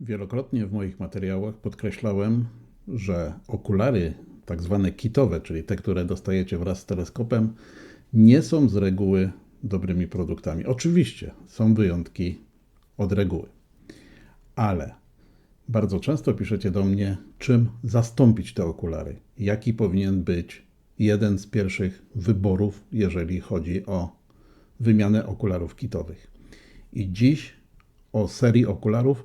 Wielokrotnie w moich materiałach podkreślałem, że okulary, tak zwane kitowe, czyli te, które dostajecie wraz z teleskopem, nie są z reguły dobrymi produktami. Oczywiście są wyjątki od reguły, ale bardzo często piszecie do mnie, czym zastąpić te okulary, jaki powinien być jeden z pierwszych wyborów, jeżeli chodzi o wymianę okularów kitowych. I dziś o serii okularów,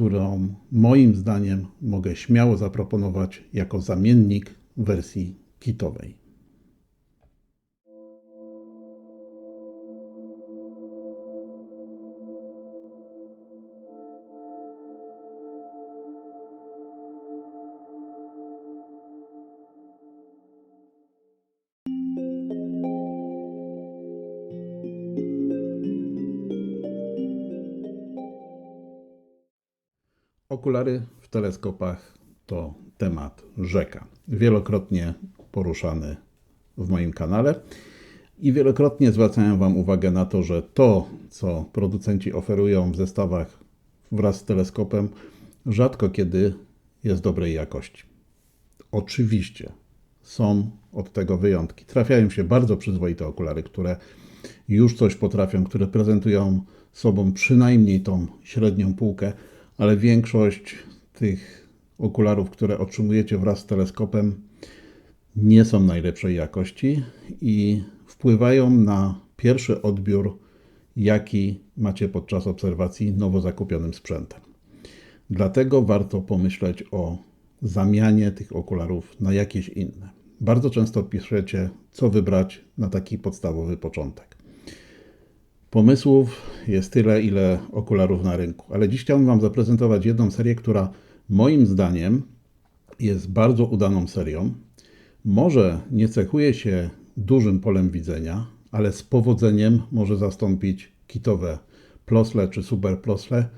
którą moim zdaniem mogę śmiało zaproponować jako zamiennik wersji kitowej. Okulary w teleskopach to temat rzeka. Wielokrotnie poruszany w moim kanale i wielokrotnie zwracałem Wam uwagę na to, że to, co producenci oferują w zestawach wraz z teleskopem, rzadko kiedy jest dobrej jakości. Oczywiście są od tego wyjątki. Trafiają się bardzo przyzwoite okulary, które już coś potrafią, które prezentują sobą przynajmniej tą średnią półkę, ale większość tych okularów, które otrzymujecie wraz z teleskopem, nie są najlepszej jakości i wpływają na pierwszy odbiór, jaki macie podczas obserwacji nowo zakupionym sprzętem. Dlatego warto pomyśleć o zamianie tych okularów na jakieś inne. Bardzo często piszecie, co wybrać na taki podstawowy początek. Pomysłów jest tyle, ile okularów na rynku, ale dziś chciałbym Wam zaprezentować jedną serię, która moim zdaniem jest bardzo udaną serią. Może nie cechuje się dużym polem widzenia, ale z powodzeniem może zastąpić kitowe plosle czy super plosle,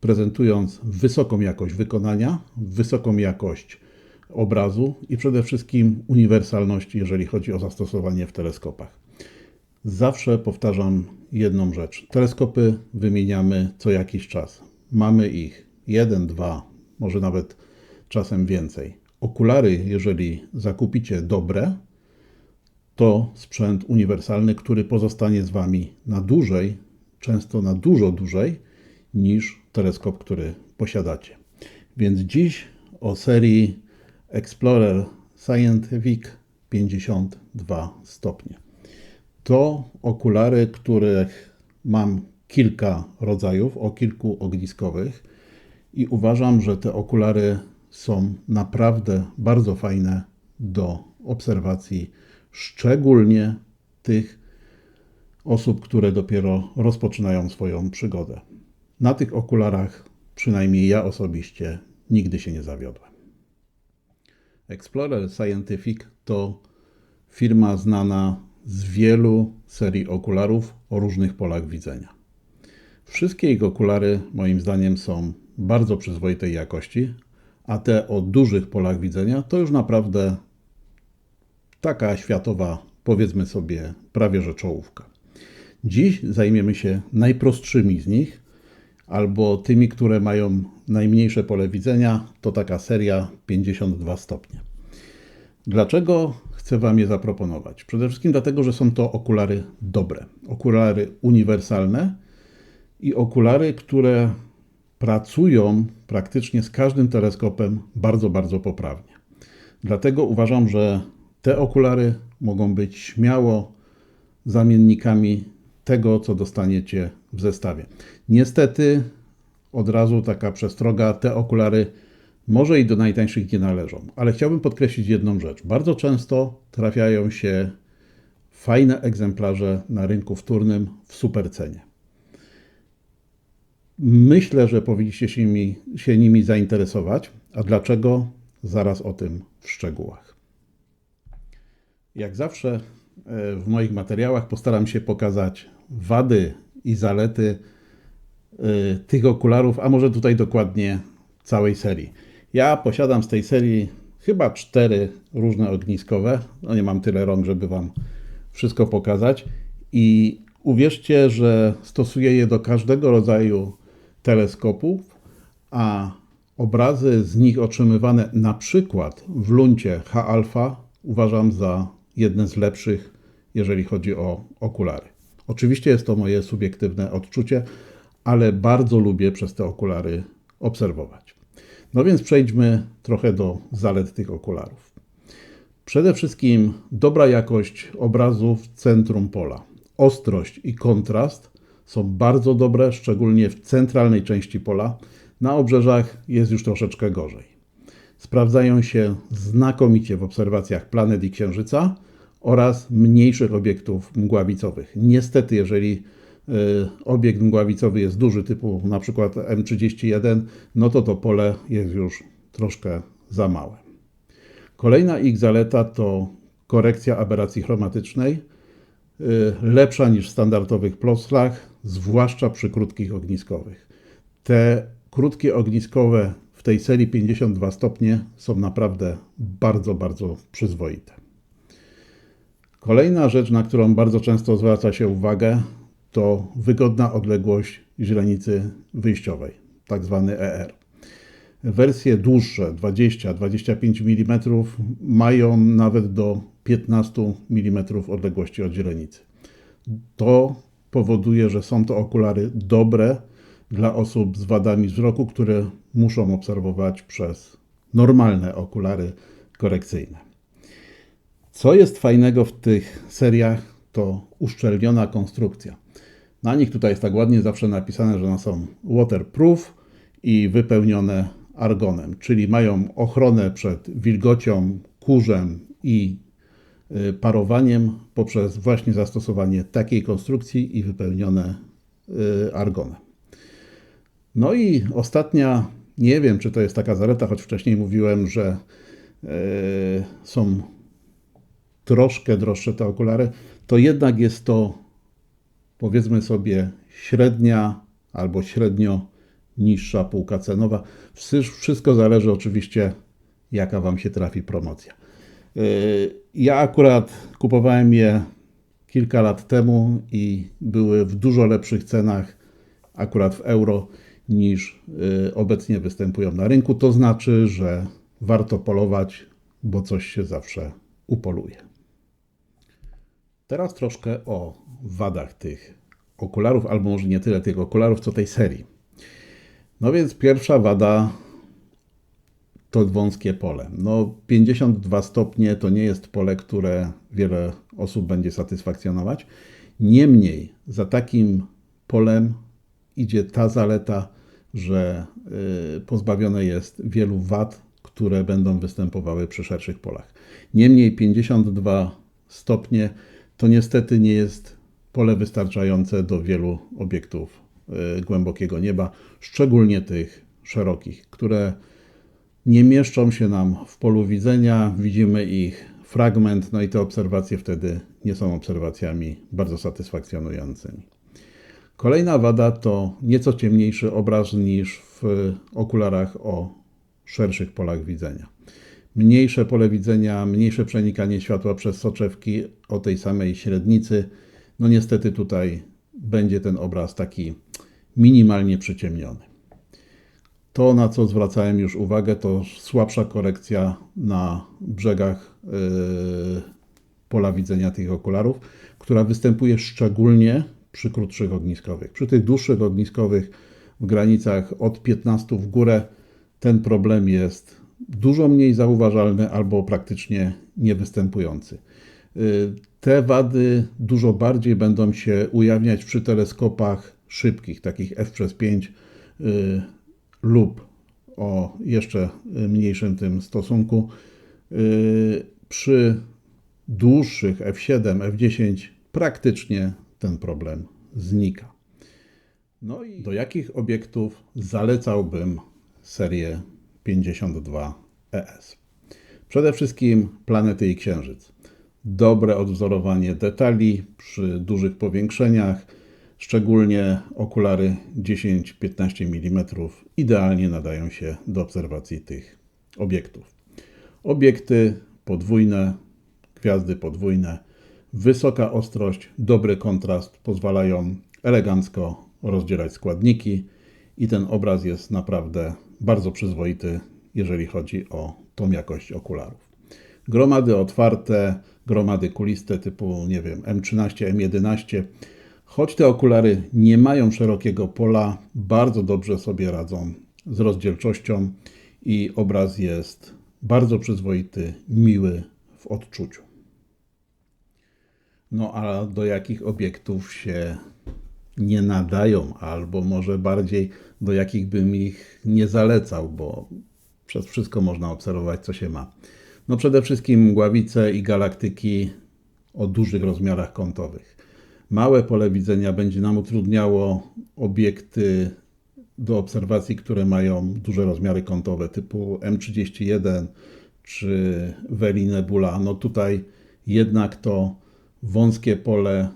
prezentując wysoką jakość wykonania, wysoką jakość obrazu i przede wszystkim uniwersalność, jeżeli chodzi o zastosowanie w teleskopach. Zawsze powtarzam jedną rzecz. Teleskopy wymieniamy co jakiś czas. Mamy ich jeden, dwa, może nawet czasem więcej. Okulary, jeżeli zakupicie dobre, to sprzęt uniwersalny, który pozostanie z Wami na dłużej, często na dużo dłużej niż teleskop, który posiadacie. Więc dziś o serii Explorer Scientific 52 stopnie. To okulary, których mam kilka rodzajów, o kilku ogniskowych i uważam, że te okulary są naprawdę bardzo fajne do obserwacji, szczególnie tych osób, które dopiero rozpoczynają swoją przygodę. Na tych okularach, przynajmniej ja osobiście, nigdy się nie zawiodłem. Explorer Scientific to firma znana z wielu serii okularów o różnych polach widzenia. Wszystkie ich okulary, moim zdaniem, są bardzo przyzwoitej jakości, a te o dużych polach widzenia to już naprawdę taka światowa, powiedzmy sobie, prawie że czołówka. Dziś zajmiemy się najprostszymi z nich, albo tymi, które mają najmniejsze pole widzenia, to taka seria 52 stopnie. Dlaczego chcę Wam je zaproponować? Przede wszystkim dlatego, że są to okulary dobre, okulary uniwersalne i okulary, które pracują praktycznie z każdym teleskopem bardzo, bardzo poprawnie. Dlatego uważam, że te okulary mogą być śmiało zamiennikami tego, co dostaniecie w zestawie. Niestety, od razu taka przestroga, te okulary może i do najtańszych nie należą, ale chciałbym podkreślić jedną rzecz. Bardzo często trafiają się fajne egzemplarze na rynku wtórnym w super cenie. Myślę, że powinniście się nimi, się nimi zainteresować. A dlaczego? Zaraz o tym w szczegółach. Jak zawsze e, w moich materiałach postaram się pokazać wady i zalety e, tych okularów, a może tutaj dokładnie całej serii. Ja posiadam z tej serii chyba cztery różne ogniskowe. No nie mam tyle rąk, żeby Wam wszystko pokazać. I uwierzcie, że stosuję je do każdego rodzaju teleskopów, a obrazy z nich otrzymywane na przykład w luncie H-alfa uważam za jedne z lepszych, jeżeli chodzi o okulary. Oczywiście jest to moje subiektywne odczucie, ale bardzo lubię przez te okulary obserwować. No więc przejdźmy trochę do zalet tych okularów. Przede wszystkim dobra jakość obrazu w centrum pola. Ostrość i kontrast są bardzo dobre, szczególnie w centralnej części pola. Na obrzeżach jest już troszeczkę gorzej. Sprawdzają się znakomicie w obserwacjach planet i Księżyca oraz mniejszych obiektów mgławicowych. Niestety, jeżeli obiekt mgławicowy jest duży, typu na przykład M31, no to to pole jest już troszkę za małe. Kolejna ich zaleta to korekcja aberracji chromatycznej, y, lepsza niż w standardowych ploslach, zwłaszcza przy krótkich ogniskowych. Te krótkie ogniskowe w tej serii 52 stopnie są naprawdę bardzo, bardzo przyzwoite. Kolejna rzecz, na którą bardzo często zwraca się uwagę, to wygodna odległość źrenicy wyjściowej, tak zwany ER. Wersje dłuższe, 20-25 mm, mają nawet do 15 mm odległości od źrenicy. To powoduje, że są to okulary dobre dla osób z wadami wzroku, które muszą obserwować przez normalne okulary korekcyjne. Co jest fajnego w tych seriach, to uszczelniona konstrukcja. Na nich tutaj jest tak ładnie zawsze napisane, że one są waterproof i wypełnione argonem, czyli mają ochronę przed wilgocią, kurzem i y, parowaniem poprzez właśnie zastosowanie takiej konstrukcji i wypełnione y, argonem. No i ostatnia, nie wiem czy to jest taka zaleta, choć wcześniej mówiłem, że y, są troszkę droższe te okulary, to jednak jest to powiedzmy sobie średnia albo średnio niższa półka cenowa. Wszystko zależy oczywiście, jaka Wam się trafi promocja. Yy, ja akurat kupowałem je kilka lat temu i były w dużo lepszych cenach, akurat w euro, niż yy, obecnie występują na rynku. To znaczy, że warto polować, bo coś się zawsze upoluje. Teraz troszkę o wadach tych okularów, albo może nie tyle tych okularów, co tej serii. No więc pierwsza wada to wąskie pole. No 52 stopnie to nie jest pole, które wiele osób będzie satysfakcjonować. Niemniej za takim polem idzie ta zaleta, że y, pozbawione jest wielu wad, które będą występowały przy szerszych polach. Niemniej 52 stopnie to niestety nie jest pole wystarczające do wielu obiektów y, głębokiego nieba, szczególnie tych szerokich, które nie mieszczą się nam w polu widzenia, widzimy ich fragment, no i te obserwacje wtedy nie są obserwacjami bardzo satysfakcjonującymi. Kolejna wada to nieco ciemniejszy obraz niż w okularach o szerszych polach widzenia mniejsze pole widzenia, mniejsze przenikanie światła przez soczewki o tej samej średnicy. No niestety tutaj będzie ten obraz taki minimalnie przyciemniony. To, na co zwracałem już uwagę, to słabsza korekcja na brzegach yy, pola widzenia tych okularów, która występuje szczególnie przy krótszych ogniskowych. Przy tych dłuższych ogniskowych w granicach od 15 w górę ten problem jest dużo mniej zauważalny albo praktycznie niewystępujący. Y, te wady dużo bardziej będą się ujawniać przy teleskopach szybkich, takich f przez 5 y, lub o jeszcze mniejszym tym stosunku. Y, przy dłuższych f7, f10 praktycznie ten problem znika. No i do jakich obiektów zalecałbym serię 52 ES. Przede wszystkim planety i księżyc. Dobre odwzorowanie detali przy dużych powiększeniach, szczególnie okulary 10-15 mm idealnie nadają się do obserwacji tych obiektów. Obiekty podwójne, gwiazdy podwójne, wysoka ostrość, dobry kontrast pozwalają elegancko rozdzielać składniki i ten obraz jest naprawdę bardzo przyzwoity, jeżeli chodzi o tą jakość okularów. Gromady otwarte, gromady kuliste typu, nie wiem, M13, M11. Choć te okulary nie mają szerokiego pola, bardzo dobrze sobie radzą z rozdzielczością i obraz jest bardzo przyzwoity, miły w odczuciu. No a do jakich obiektów się nie nadają, albo może bardziej do jakich bym ich nie zalecał, bo przez wszystko można obserwować, co się ma. No przede wszystkim gławice i galaktyki o dużych rozmiarach kątowych. Małe pole widzenia będzie nam utrudniało obiekty do obserwacji, które mają duże rozmiary kątowe, typu M31 czy Veli Nebula. No tutaj jednak to wąskie pole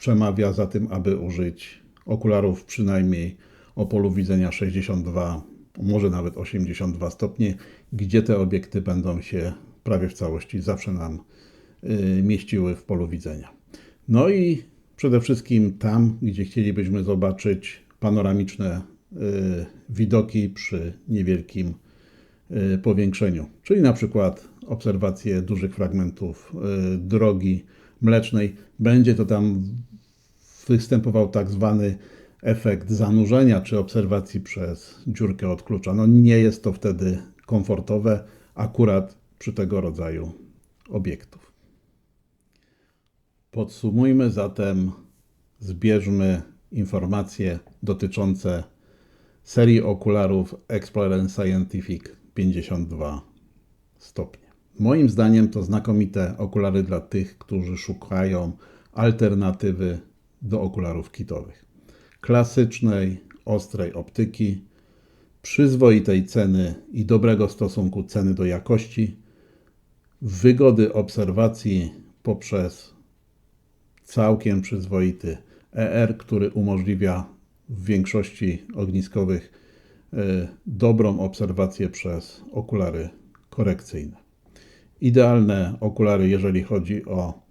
przemawia za tym, aby użyć okularów przynajmniej o polu widzenia 62, może nawet 82 stopnie, gdzie te obiekty będą się prawie w całości zawsze nam y, mieściły w polu widzenia. No i przede wszystkim tam, gdzie chcielibyśmy zobaczyć panoramiczne y, widoki przy niewielkim y, powiększeniu, czyli na przykład obserwację dużych fragmentów drogi mlecznej. Będzie to tam występował tak zwany efekt zanurzenia czy obserwacji przez dziurkę od klucza. No nie jest to wtedy komfortowe, akurat przy tego rodzaju obiektów. Podsumujmy zatem, zbierzmy informacje dotyczące serii okularów Explorer Scientific 52 stopnie. Moim zdaniem to znakomite okulary dla tych, którzy szukają alternatywy do okularów kitowych. Klasycznej, ostrej optyki, przyzwoitej ceny i dobrego stosunku ceny do jakości, wygody obserwacji poprzez całkiem przyzwoity ER, który umożliwia w większości ogniskowych e, dobrą obserwację przez okulary korekcyjne. Idealne okulary, jeżeli chodzi o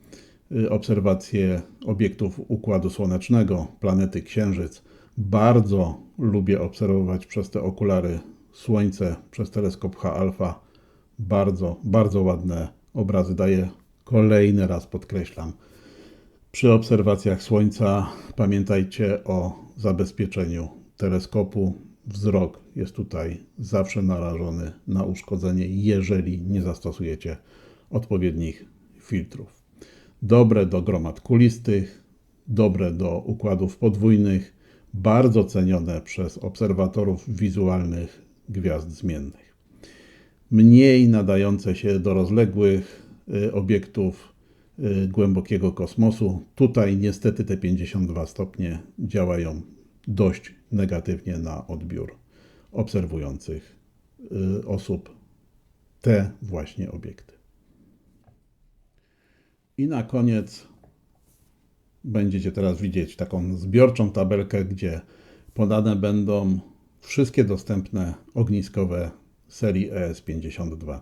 Y, obserwacje obiektów Układu Słonecznego, planety Księżyc. Bardzo lubię obserwować przez te okulary Słońce, przez teleskop H-alfa. Bardzo, bardzo ładne obrazy daje. Kolejny raz podkreślam. Przy obserwacjach Słońca pamiętajcie o zabezpieczeniu teleskopu. Wzrok jest tutaj zawsze narażony na uszkodzenie, jeżeli nie zastosujecie odpowiednich filtrów dobre do gromad kulistych, dobre do układów podwójnych, bardzo cenione przez obserwatorów wizualnych gwiazd zmiennych. Mniej nadające się do rozległych y, obiektów y, głębokiego kosmosu. Tutaj niestety te 52 stopnie działają dość negatywnie na odbiór obserwujących y, osób te właśnie obiekty. I na koniec będziecie teraz widzieć taką zbiorczą tabelkę, gdzie podane będą wszystkie dostępne ogniskowe serii ES52.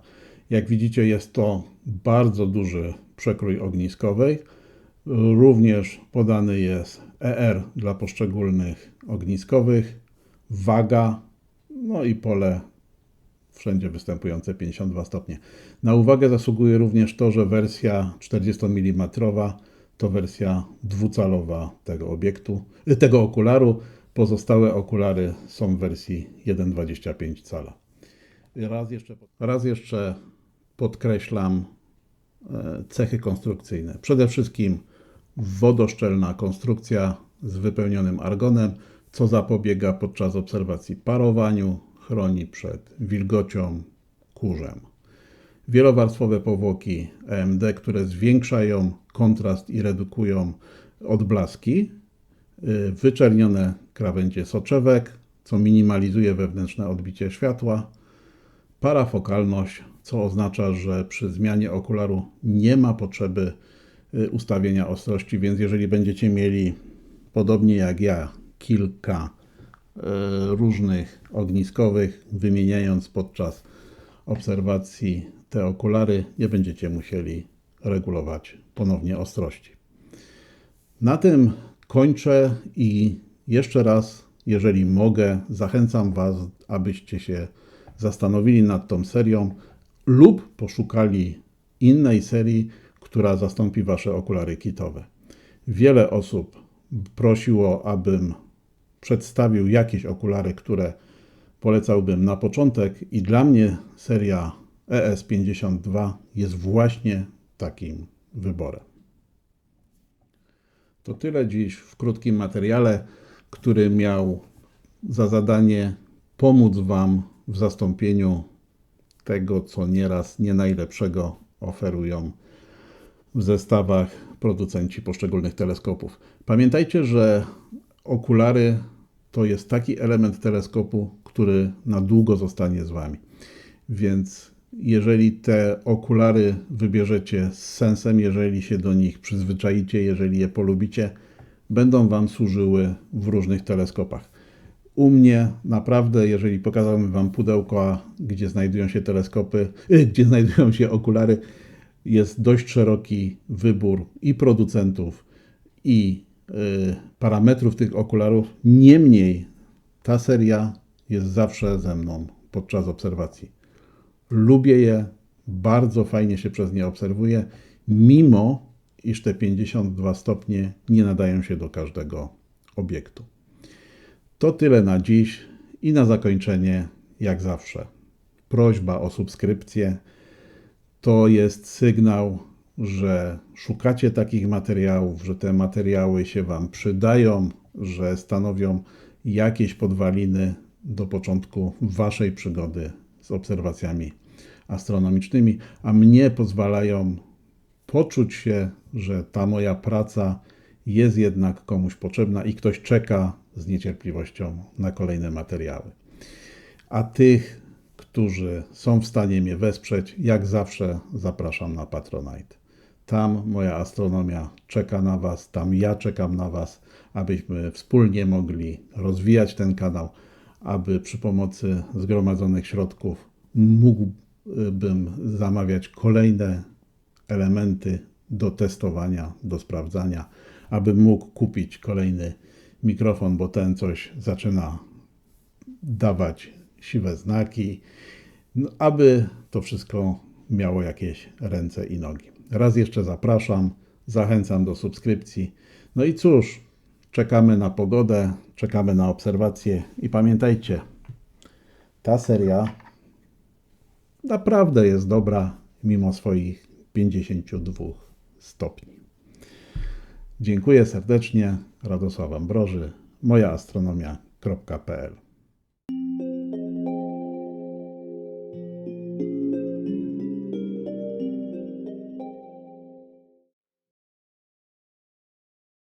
Jak widzicie, jest to bardzo duży przekrój ogniskowej. Również podany jest ER dla poszczególnych ogniskowych, waga, no i pole wszędzie występujące 52 stopnie. Na uwagę zasługuje również to, że wersja 40 mm to wersja dwucalowa tego obiektu, tego okularu. Pozostałe okulary są w wersji 1,25 cala. Raz jeszcze, raz jeszcze podkreślam e, cechy konstrukcyjne. Przede wszystkim wodoszczelna konstrukcja z wypełnionym argonem, co zapobiega podczas obserwacji parowaniu, chroni przed wilgocią, kurzem. Wielowarstwowe powłoki AMD, które zwiększają kontrast i redukują odblaski. Y, wyczernione krawędzie soczewek, co minimalizuje wewnętrzne odbicie światła. Parafokalność, co oznacza, że przy zmianie okularu nie ma potrzeby y, ustawienia ostrości, więc jeżeli będziecie mieli, podobnie jak ja, kilka E, różnych ogniskowych, wymieniając podczas obserwacji te okulary, nie będziecie musieli regulować ponownie ostrości. Na tym kończę i jeszcze raz Jeżeli mogę, zachęcam Was, abyście się zastanowili nad tą serią lub poszukali innej serii, która zastąpi Wasze okulary kitowe. Wiele osób prosiło, abym przedstawił jakieś okulary, które polecałbym na początek, i dla mnie seria ES52 jest właśnie takim wyborem. To tyle dziś w krótkim materiale, który miał za zadanie pomóc Wam w zastąpieniu tego, co nieraz nie najlepszego oferują w zestawach producenci poszczególnych teleskopów. Pamiętajcie, że okulary to jest taki element teleskopu, który na długo zostanie z Wami. Więc jeżeli te okulary wybierzecie z sensem, jeżeli się do nich przyzwyczajicie, jeżeli je polubicie, będą Wam służyły w różnych teleskopach. U mnie naprawdę, jeżeli pokazałem Wam pudełko, gdzie znajdują się teleskopy, y, gdzie znajdują się okulary, jest dość szeroki wybór i producentów, i parametrów tych okularów. Niemniej ta seria jest zawsze ze mną podczas obserwacji. Lubię je, bardzo fajnie się przez nie obserwuje, mimo iż te 52 stopnie nie nadają się do każdego obiektu. To tyle na dziś i na zakończenie, jak zawsze, prośba o subskrypcję. To jest sygnał, że szukacie takich materiałów, że te materiały się Wam przydają, że stanowią jakieś podwaliny do początku Waszej przygody z obserwacjami astronomicznymi, a mnie pozwalają poczuć się, że ta moja praca jest jednak komuś potrzebna i ktoś czeka z niecierpliwością na kolejne materiały. A tych, którzy są w stanie mnie wesprzeć, jak zawsze zapraszam na Patronite. Tam moja astronomia czeka na Was, tam ja czekam na Was, abyśmy wspólnie mogli rozwijać ten kanał, aby przy pomocy zgromadzonych środków mógłbym zamawiać kolejne elementy do testowania, do sprawdzania, aby mógł kupić kolejny mikrofon, bo ten coś zaczyna dawać siwe znaki, no, aby to wszystko miało jakieś ręce i nogi. Raz jeszcze zapraszam, zachęcam do subskrypcji. No i cóż, czekamy na pogodę, czekamy na obserwacje i pamiętajcie, ta seria naprawdę jest dobra mimo swoich 52 stopni. Dziękuję serdecznie. Radosław Ambroży, mojaastronomia.pl